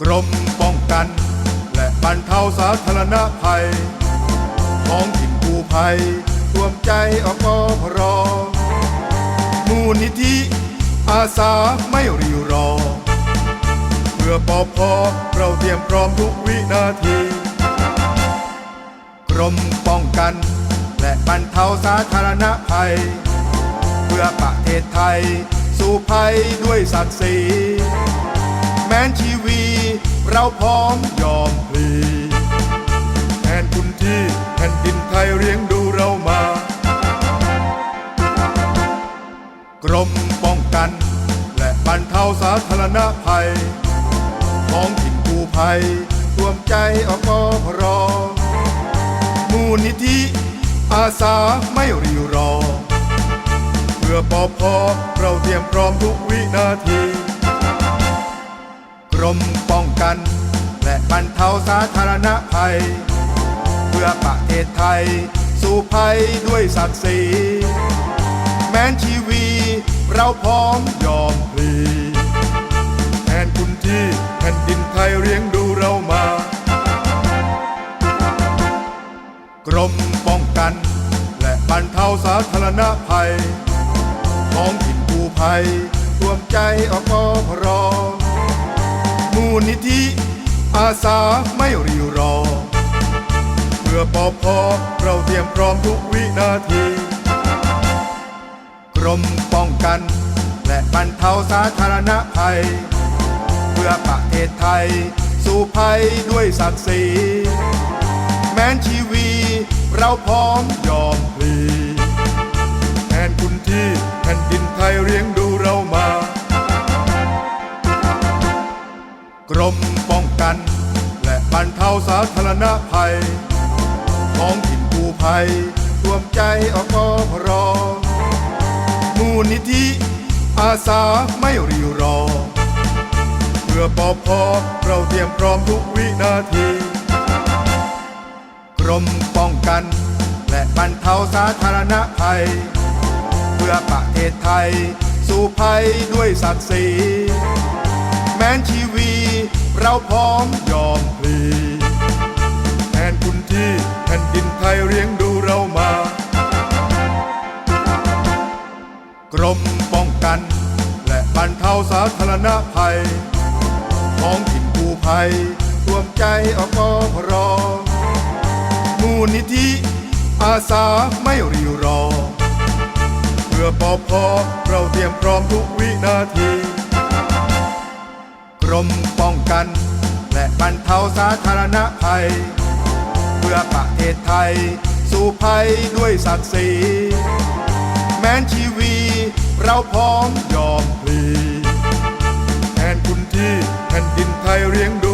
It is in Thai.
กรมป้องกัน และบรรเทาสาธารณภัยท้องถิ่นกู้ภัยรวมใจอปพรมูลนิธิอาสาไม่รีรอ เพื่อปอพอเราเตรียมพร้อมทุกวินาที กรมป้องกัน และบรรเทาสาธารณภัย เพื่อประเทศไทย สู่ภัยด้วยศักดิ์ศรีแม้นชีวี เราพร้อมยอมพลีแทนคุณที่แผ่นดินไทยเลี้ยงดูเรามา กรมป้องกัน และบรรเทาสาธารณภัยท้องถิ่นกู้ภัยรวมใจอปพรมูลนิธิอาสาไม่รีรอ เพื่อปอพอเราเตรียมพร้อมทุกวินาที รมป้องกัน และบรรเทาสาธารณภัย เพื่อประเทศไทย สู่ภัยด้วยศักดิ์ศรีแม้นชีวีเราพร้อมยอมพลีแทนคุณที่แผ่นดินไทยเลี้ยงดูเรามา กรมป้องกัน และบรรเทาสาธารณภัยท้องถิ่นกู้ภัยรวมใจอปพรอ มูลนิธิ อาสาไม่รีรอ เพื่อปอพอเราเตรียมพร้อมทุกวินาที กรมป้องกัน และบรรเทาสาธารณภัย เพื่อประเทศไทย สู่ภัยด้วยศักดิ์ศรีแม้นชีวีเราพร้อมยอม กัน และบรรเทาสาธารณภัยท้องถิ่นกู้ภัยรวมใจอปพรมูลนิธิอาสาไม่รีรอ เพื่อปอพอเราเตรียมพร้อมทุกวินาที กรมป้องกัน และบรรเทาสาธารณภัย เพื่อประเทศไทย สู่ภัยด้วยศักดิ์ศรีแม้นชีวี เราพร้อมยอมพลีแทนคุณที่แผ่นดินไทยเลี้ยงดูเรามา กรมป้องกัน และบรรเทาสาธารณภัยท้องถิ่นกู้ภัยรวมใจอปพรมูลนิธิอาสาไม่รีรอ เพื่อปอพอเราเตรียมพร้อมทุกวินาที รมป้องกัน และบรรเทาสาธารณภัย เพื่อประเทศไทย สู่ภัยด้วยศักดิ์ศรีแม้นชีวีเราพร้อมยอมพลีแทนคุณที่แผ่นดินไทยเรียงด